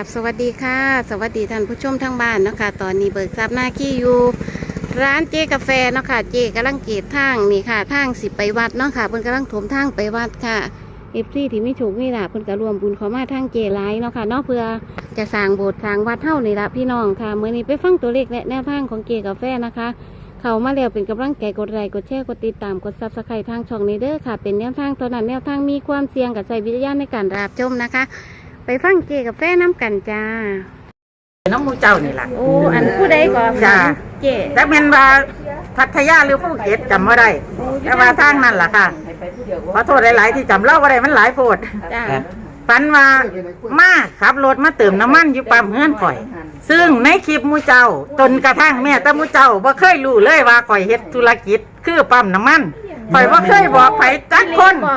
ราบสวัสดีค่ะ สวัสดีท่านผู้ชมทางบ้านเนาะค่ะตอนนี้เบิกทรัพย์หน้าขี้อยู่ ร้านเจ๊กาแฟเนาะค่ะเจ๊กำลังเกตทางนี่ค่ะทางสิไปวัดเนาะค่ะเพิ่นกำลังถมทางไปวัดค่ะเอฟซีที่ไม่ถูกนี่ละเพิ่นก็รวมบุญเขามาทางเจไลเนาะค่ะนาะเพื่อจะสร้างโบสถ์สร้างวัดเท่านี่ละพี่น้องค่ะเมื่อนี้ไปฟังตัวเลขและแนวทางของเจกาแฟนะคะ เขามาแล้วเป็นกำลังใจกดไลค์กดแชร์กดติดตามกดซับสไครต์ทางช่องนี้เด้อค่ะ เป็นแนวทางตัวนั้นแนวทางมีความเสี่ยงกับใจวิทยาในการรับชมนะคะ ไปฟังเจกาแฟน้ำกันจ้า น้ำมูเจ้านี่ล่ะ โอ้อันผู้ใดก่อนจ้า เจจักแม่นว่าพัทยาหรือภูเก็ตจำบ่ได้แต่ว่าทางนั้นล่ะค่ะขอโทษหลาย ๆ ที่จำเล่าบ่ได้มันหลายโพดจ้าฝันว่ามาขับรถมาเติมน้ำมันอยู่ปั๊มเฮือนข่อย ซึ่งในคลิปหมูเจ้าจนกระทั่งแม่แตะมูเจ้าบ่เคยรู้เลยว่าข่อยเฮ็ดธุรกิจคือปั๊มน้ำมัน ข่อยบ่เคยบอกไผจักคนบ่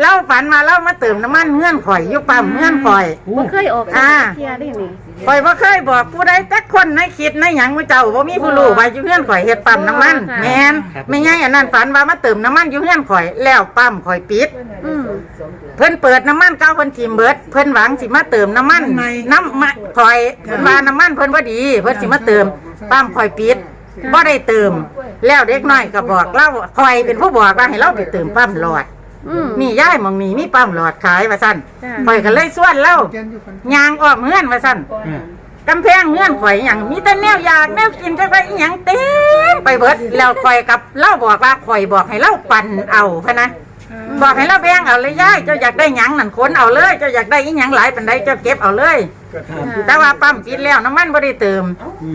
เล่าฝันมาเล่ามาเติมน้ำมันเฮือนข่อยอยู่ปั๊มเฮือนข่อย บ่เคยออกอ่า เที่ยวได้นี่ข่อยบ่เคยบอกผู้ใดจักคนในคิดในหยังมื้อเจ้าบ่มีผู้รู้ว่าอยู่เฮือนข่อยเฮ็ดปั๊มน้ำมันค่ะแม่นไม่ใช่อันนั้นฝันว่ามาเติมน้ำมันอยู่เฮือนข่อยแล้วปั๊มข่อยปิด อืมเพิ่นเปิดน้ำมันเก้าเพิ่นทิมเบิด เพิ่นหวังสิมาเติมน้ำมันน้ำมะข่อยเพิ่นว่าน้ำมันเพิ่นบ่ดี เพิ่นสิมาเติมปั๊มข่อยปิด บ่ได้เติม แล้วเด็กน้อยก็บอกเราข่อยเป็นผู้บอกว่าให้เราไปเติมปั๊มหลอด อืม นี่ยายหมองนี่มีปั๊มหลอดขายว่าซั่นจ้ะ ข่อยก็เลยส่วนเล่ายางออกเฮือนว่าซั่นกำแพงเงื่อนข่อยอย่างมีแต่แนวอยากแนวกินจักไปอหย่างเต็มไปเบิดแล้วข่อยกับเล่าบอกว่าข่อยบอกให้เล่าปั่นเอาพะนะ บอกให้เล่าแบ่งเอาเลยย่ายเจ้าอยากได้หยังนั่นคนเอาเลย เจ้าอยากได้อีหยังหลายปันใดเจ้าเก็บเอาเลย แต่ว่าปั๊มปิดแล้วน้ำมันบ่ได้เติม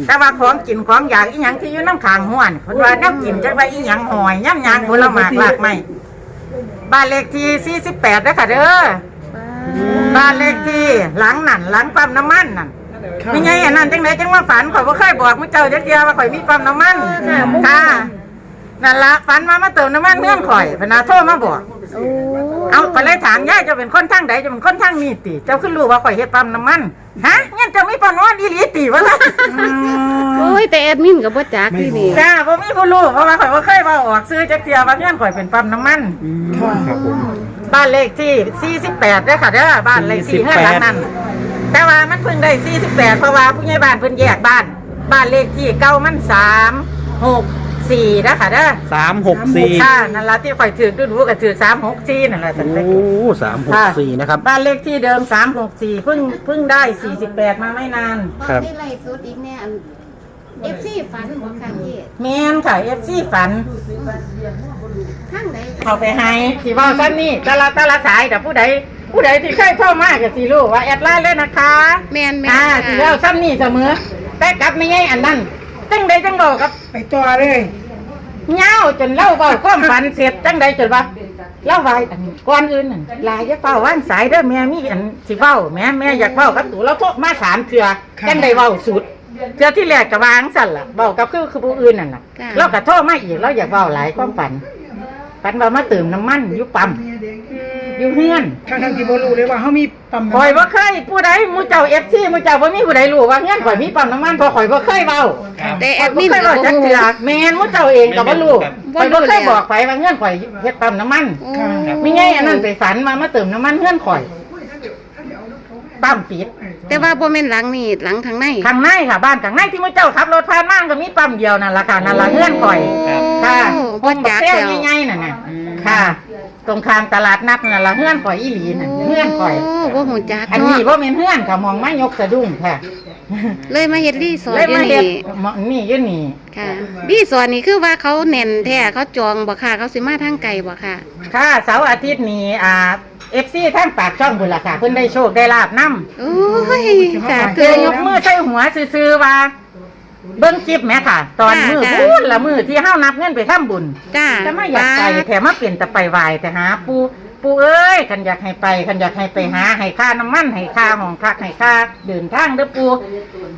แต่ว่าของกินของอยากอีหยังที่อยู่น้ำขางห้วนคนว่าแนวกินจักไปอีหยังหอยย่ำยางผลหมากหลากไม้บ้านเลขที่48ด้อค่ะเด้อบ้านเลขที่หลังนั่นหลังปั๊มน้ำมันนั่นไม่ไงอันนั้นจังไหนจังว่าฝันข่อยบ่เคยบอกมึงเจ้าจักเดียวว่าข่อยมีปั๊มน้ำมันค่ะนั่นละฝันมามาเติมน้ำมันเงื่อนข่อยพนาโทรมาบอกโอ้ เอาข่อยเลยถามย่าเจ้าเป็นคนทางใดเจ้าเป็นคนทางนี้ติ เจ้าขึ้นรู้ว่าข่อยเฮ็ดปั๊มน้ำมัน ฮะงั้นเจ้ามีปั๊มน้ำมันอีหลีติวะล่ะโอ้ยแต่แอดมินกับบ่จักที่นี่จ้าบ่มีผู้รู้เพราะว่าข่อยบ่เคยเว้าออกซื้อจักเดียวว่าเงื่อนข่อยเป็นปั๊มน้ำมัน ครับผม บ้านเลขที่ 48เด้อค่ะเด้อบ้านเลขที่เงื่อนหลังนั้น แต่ว่ามันเพิ่งได้ 48 เพราะว่าผู้ใหญ่บ้านเพิ่นแยกบ้าน บ้านเลขที่เก่ามัน3 6 4นะค่ะเด้อสามหกสี่ค่ะนั่นล่ะที่ข่อยถือดูๆก็ถือ3 6 4นั่นแหละตั้งแต่โอ้สามหกสี่นะครับบ้านเลขที่เดิม3 6 4เพิ่งเพิ่งได้48มาไม่นานครับได้ไล่สุดอีกแน่อัน FC ฝันบ่ค่ะเจแม่นค่ะ FC ฝันทางใดเข้าไปให้ที่เว้าซั่นนี่แต่ละแต่ละสายแต่ผู้ใดผู้ใดที่เคยโทรมาก็สิรู้ว่าแอดไลน์เลยนะคะ แม่นแม่นอ่าที่เว้าซ้ำนี่เสมอแต่กลับไม่ใช่อันนั้น จังใดจังบอกกับไปต่อเลยเงาจนเล่าเบาความฝันเสร็จจังใดจนว่าเล่าไว้อันก่อนอื่นนั่นลายจะเฝ้าว่านสายเด้อแม่มีอันสิเว้าแม่แม่อยากเว้ากับตู่แล้วพวกมาสามเถื่อจังใดเว้าสุดเถื่อที่แรกก็วางสั่นล่ะเว้ากับคือคือผู้อื่นนั่นน่ะเราก็โทษมาอีกเราอยากเว้าหลายความฝันฝันว่ามาเติมน้ำมันอยู่ปั๊ม อยู่เฮือนทั้งทั้งๆที่บ่รู้เลยว่าเขามีปั๊มข่อยบ่เคยผู้ใดหมู่เจ้า FC หมู่เจ้าบ่มีผู้ใดรู้ว่าเฮือนข่อยมีปั๊มน้ำมันเพราะข่อยบ่เคยเว้าแต่แอแอดดมิมินนก็ก็บ่จักฮู้เถือแม่นมุ้เจ้าเองก็บ่รู้บ่ข่อยรู้บ่เคแล้ยวบอกไผว่าเงื่อนข่อยเฮ็ดปั๊มน้ำมันโอ้มีไงอันนั้นไปฝันมามาเติมน้ำมันเงื่อนข่อยปั๊มปิดแต่ว่าบ่แม่นหลังนี่หลังทางในข้างในค่ะ บ้านข้างในที่มุ้เจ้าขับรถผ่านมาก็มีปั๊มเดียวนั่นล่ะค่ะนั่นล่ะเงื่อนข่อย ค่ะโอ้ตรบ่งบัจักกแซ่แล้วใหญ่ๆนั่นน่ะค่ะ ตรงข้างตลาดนัดนั่นล่ะเงื่อนข่อยอีหลีน่ะเงื่อนข่อย โบ่ฮู้จักอันเนาะนี้บ่แม่นเงื่อนค่ะมองมายกสะดุ้งค่ะเลยมาเฮ็ดรีสอร์เลทยอยู่มาเฮ็ดนี่หมอนี่อยู่นี่ค่ะรีสอร์ทนี่คือว่าเขาแน่นแท้เขาจองบ่ค่ะ เขาสิมาทางไกลบ่ค่ะ ค่ะเสาร์อาทิตย์นี้อ่าเอฟซีทั้งปากช่องบุญละค่ะเพิ่นได้โชคได้ลาบนํโอ้ยสาเกธุยยกมือใส่หัวซื่อๆว่า เบิ่งคลิปแหม่ค่ะ ตอนจ้ามือจ้าพูนละมือที่เฮานับเงินไปทำบุญจ้าจะมาอยากไปแถมมาเปลี่ยนแต่ไปไหวแต่หาปูปูเอ้ยคันอยากให้ไปคันอยากให้ไปหาให้ค่าน้ำมันให้ค่าห้องพักให้ค่าเดินทางเด้อปู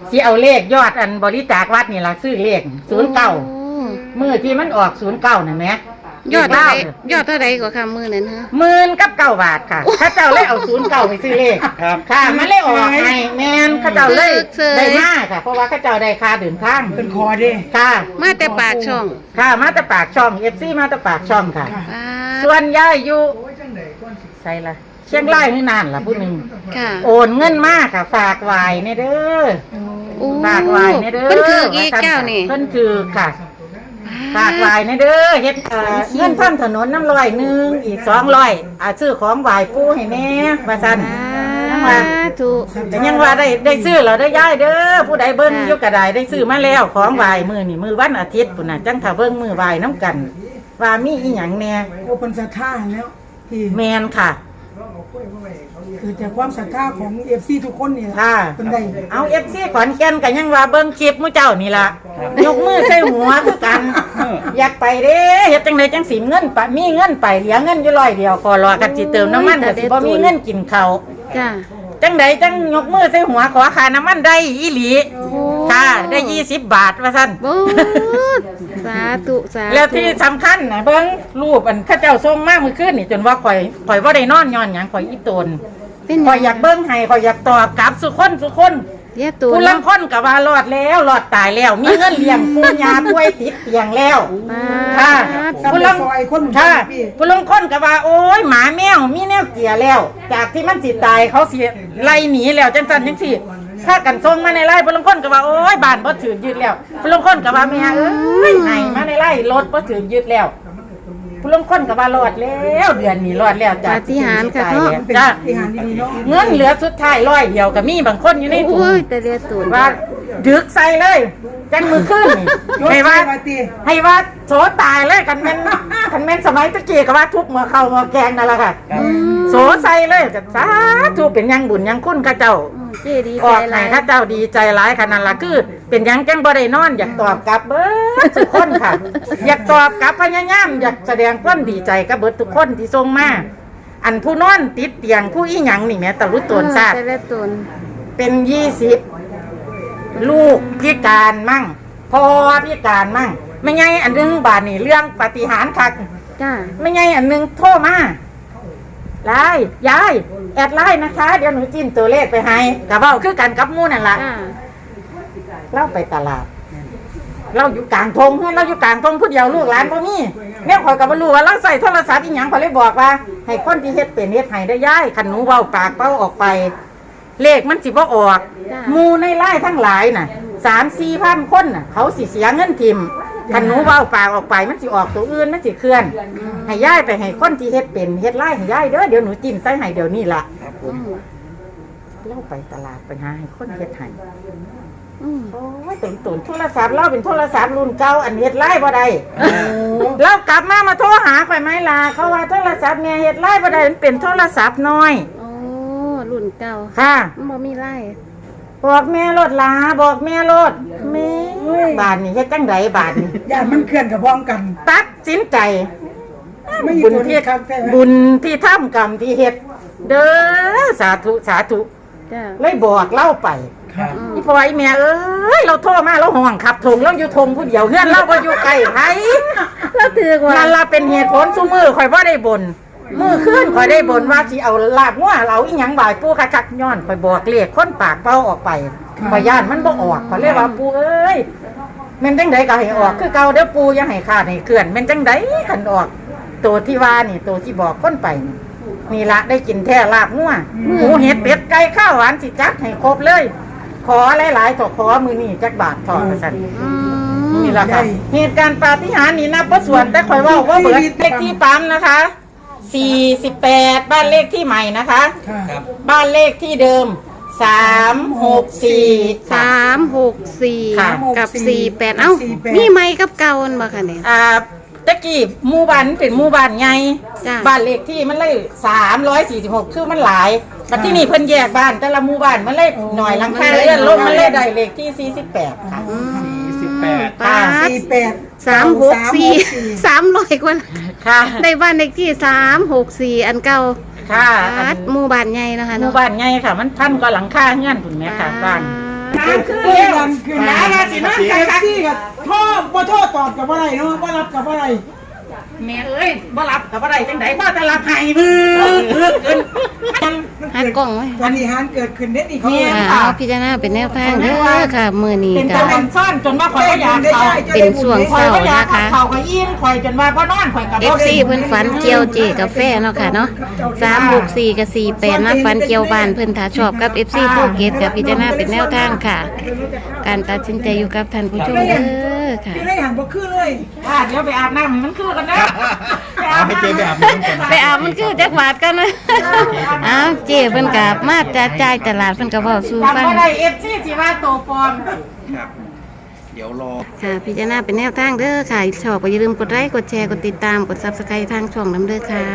สิเอาเลขยอดอันบริจาควัดนี่ล่ะซื้อเลข09มือที่มันออก09นั่นแหม ยอดเท่าเก้าไหร่ยอดเท่าไหร่กว่าค่ะมื้อนั้นฮะ หมื่นกับเก้าบาทค่ะข้าเจ้าเลยเอาศูนย์เก้าไปซื้อเลขครับ ค่ะ มันเลยออกให้แมนข้าเจ้าเลยเสยได้มากค่ะ เพราะว่าข้าเจ้าได้ค่าเดินทางเป็นคอเด้ค่ะ มาแต่ปากช่องค่ะมาแต่ปากช่องเอฟซีมาแต่ปากช่องค่ะค่ะป้าส่วนย่ายอยู่ใช่ละเชียงรายนี่นานล่ะผู้หนึงค่ะโอนเงินมากค่ะ ฝากไว้ในเด้อ โอ้ฝากไว้ในเด้อเพิ่นถืออีกแก้วนี่เพิ่นถือค่ะ ฝากไว้ในเด้อเฮ็ดเอ่อเงินทำถนนน้ำร้อยหนึงอีก200อ่าซื้อของไหว้ปู่ให้แน่ว่าซั่น สาธุแต่ยังว่าได้ได้ซื้อแล้วได้ย้ายเด้อผู้ใดเบิ่งค่ะอยู่ก็ได้ได้ซื้อมาแล้วของไหว้มื้อนี่มื้อวันอาทิตย์พุ่นน่ะจังถ้าเบิ่งมื้อไหว้นํกัน ว่ามีอีหยังแหน่โอ้เป็นศรัทธาแล้วพี่แม่นค่ะ เกิดจากความศรัทธาของเอฟซีทุกคนเนี่ยค่ะ เป็นได้เอาเอฟซีขอนแก่นกันยังว่าเบิ่งคลิปมู่เจ้านี่ล่ะยกมือใส่หัวคือกัน อยากไปเด้เฮ็ดจังไดจังสิเงินปะมีเงินไปเหลือเงินอยู่ร้อยเดียวขอรอกันสิเติมน้ำมันก็สิบ่มีเงินกินข้าวจ้าจังไดจังยกมือใส่หัวขอค่าน้ำมันได้อีหลี ค่ะ ได้20บาทว่าซั่นโอ้สาธุสาธุแล้วที่สำคัญนะเบิ่งรูปอันเข้าเจ้าส่งมาเมื่อคืนนี่จนว่าข่อยข่อยบ่ได้นอนย้อนหยังข่อยอีตนเป็นข่อยอยากเบิ่งให้ข่อยอยากตอบกลับสุคนสุคนเรียกตัวผู้ลัเนาะงคนกับว่ารอดแล้วรอดตายแล้ว มีเงินเลี้ยงปูยาป่วยติดเตียงแล้วปาค่ะดซับผู้ไปลังซอยคนค่ะพี่ผู้ลังคนกับว่าโอ้ยหมาแมวมีแนวเกลียแล้ว จากที่มันสิตายเขาสิไล่หนีแล้วจังซั่นจังซี่ ถ้ากันส่งมาในไร่ผู้ลังคนกับว่าโอ้ยบ้านบ่ถือยึดแล้วผู้ลังคนกับว่าแม่เอ้ยให้มาในไร่รถบ่ถือยึดแล้วผู้ลังคนกับว่ารอดแล้วเดือนนี้รอดแล้วจากปาฏิหาริย์ค่ะเนาะเป็นจ้าที่หารดีๆเนาะ เงินเหลือสุดท้ายร้อยเดียวก็มีบางคนอยู่ในถุงโอ้ยแต่เรียกตัวว่า ดึกใส่เลย จังมือขึ้นนี่ยกให้ว่าใส่มาตีให้ว่าโสตายเลยกันแม่นกันแม่นสมัยตะกี้ก็ว่าทุบมือเข้ามือแกงนั่นแหละค่ะอืมโสใส่เลยจะสาธุเป็นยังบุญยังคุณข้าเจ้าเจดีอใจอกหไหนลายข้าเจ้าดีใจร้ายขนาดละคือ เป็นยังจังบ่ได้นอน อยากตอบกลับเบิดทุกคนค่ะ อยากตอบกลับพยายามอยากแสดงความดีใจกับเบิดทุกคนที่ส่งมาอันผู้นอนติดเตียงผู้อีหยังนี่แหม่ตะลุตนซาดแต่เรียกตัวเป็นยี่สิบ ลูกพิการมั่งพ่อพิการมั่งไม่ไงอันหนึงบาทนี่เรื่องปาฏิหารย์คักจ้าไม่ไงอันหนึงโทรมาไล่ยายแอดไลน์นะคะ เดี๋ยวหนูจิ้มตัวเลขไปให้กะเบ้าคือกันกับหมู่นั่นละจ้าเล่าไปตลาดเราอยู่กลางทงเราอยู่กลางทงผู้เดียวลูกหลานพ่มีเนี่ยคอยกับมารู้ว่าเราใส่โทรศัพท์อีหยังเขาเลยบอกว่า ให้คนที่เฮ็ดเป็นเฮ็ดให้ได้ย้ายขันหนูเว้าปากเป้าออกไป เลขมันสิบ่ออกจ้ะหมูในไล่ทั้งหลายน่ะสามสี่พันคนน่ะ เขาสิเสียเงินทิมขันหนูเว้าปากออกไปมันสิออกตัวอื่นมันสิเคลื่อน ให้ย้ายไปให้คนที่เฮ็ดเป็นเฮ็ดไล่ให้ย้ายเด้อเดี๋ยวหนูจิ้มใส่ให้เดี๋ยวนี้ล่ะอืมเล่าไปตลาดไปหาให้คนเฮ็ดให้อืมโอ้ยตุนตุนโทรศัพท์เราเป็นโทรศัพท์รุ่นเก่าอันเฮ็ดไล่บ่ได้เรากลับมามาโทรหาข่อยไหมล่ะเขาว่าโทรศัพท์แม่เฮ็ดไล่บ่ได้มันเป็นโทรศัพท์น้อยโอ้รุ่น เก่าค่ะมันบ่มีไล่บอกแม่รถลาบอกแม่รถแม่บาทนี่เฮ็ดจังไดบาทนี่ญาติมันเคลื่อนกับพ้องกัน ตัดสินใจ ไม่อยู่บุญตัวนี้ที่ครับแต่ว่าบุญที่ทำกรรมที่เฮ็ดเด้อสาธุสาธุจ้าเลยบอกเล่าไปครับอีพ่อไอ้แม่เอ้ยเราโทรมาเราห่วงขับถงเราอยู่ทงผู้เดียวเฮือนเราบ่อยู่ไกลไผแล้วถือกว่านั่นล่ะเป็นเหตุผลซุมือข่อยบ่ได้บ่น มือขึ้นข่อยได้บ่นว่าสิเอาลาบงัวเอาอีหยังบ่ายปู่คักๆย้อนข่อยบอกเลขคนปากเป้าออกไปข่อยย่านมันบ่ออกข่อยเลยว่าปู่เอ้ยแม่นจังไดก็ให้ออกคือเก่าเด้อปูอย่าให้ขาดให้เคลื่อนแม่นจังไดคันออก ตัวที่ว่านี่ตัวที่บอกคนไปนี่นี่ละได้กินแท้ลาบงัวหมูเห็ดเป็ดไก่ข้าวหวานสิจัดให้ครบเลย ขอหลายๆต่อขอมือนี่จักบาททองสั่นอืมนี่ละค่ะเหตุการณ์ปาฏิหาริย์นี่นับว่าส่วนแต่ข่อยเว่าว่าเบิดเลขที่ปั๊มนะคะ 48 บ้านเลขที่ใหม่นะคะ ค่ะบ้านเลขที่เดิม 364สามหกสี่ค่ะ กับสี่แปดเอ้า สี่แปด มีไหมกับเก่าอันบ่คะเนี่ย อ่าตะกี้หมู่บ้านเป็นหมู่บ้านไงจ้ะ บ้านเลขที่มันเลยสามร้อยสี่สิบหกคือมันหลายแต่ที่นี่เพิ่นแยกบ้านแต่ละหมู่บ้านมันเลยหน่อยหลังคาเลื่อนลงมันเลยได้เลขที่สี่สิบแปดค่ะอืมสิบแปดปาดสี่แปด สามหกสี่สามร้อยกว่าค่ะ ได้บ้านเลขที่สามหกสี่อันเก่าค่ะปาดหมู่บ้านใหญ่นะคะหมู่บ้านไงค่ะ มันพันก็หลังคาเงื่อนถุนแม่ค่ะบ้านคือคือกันคือนะนะสินะใจที่กับพ่อพ่อโทษตอบกับอะไรเนาะพ่อรับกับอะไร แม่เอ้ยบ่รับกับอะไรจังไดบ่จะรับให้มือเกินหันกล้องไว้ปฏิหารย์เกิดขึ้นได้นี่เขาเนี่ยอ่าเอาพิจารณาเป็นแนวทางเด้อค่ะมือนี้เป็นก็จนซ่อนจนว่าข่อยก็อยากเขาเป็นช่วงข่อยก็อยากเขาเขาก็ยิ้มข่อยจนว่าบ่นอนข่อยก็เอบ่ฟซีเพิ่นฝันเกี่ยวเจกาแฟเนาะค่ะเนาะสามหกสี่กับสี่แปดนะฝันเกี่ยวบ้านเพิ่นถ้าชอบกับเอฟซีภูเก็ตกับพิจารณาเป็นแนวทางค่ะ การตัดสินใจอยู่กับท่านผู้ชมเด้อ ค่ะพี่ได้หันบ่คือเลยอ่าเดี๋ยวไปอาบน้ำให้มันคือกันนะเอาให้เจ๊ไปอาบน้ำก่อนไปอาบมันคือจักบาทกันนะอ้าวเจเพิ่นกับมาจ่ายจ่ายตลาดเพิ่นก็เว้าสู่จำฟังบ่ได้ FC สิว่าโตปลอม ครับ เดี๋ยวรอ ค่ะพิจารณาเป็นแนวทางเด้อค่ะชอบก็อย่าลืมกดไลค์กดแชร์กดติดตามกด Subscribe ทางช่องน้ำเด้อค่ะ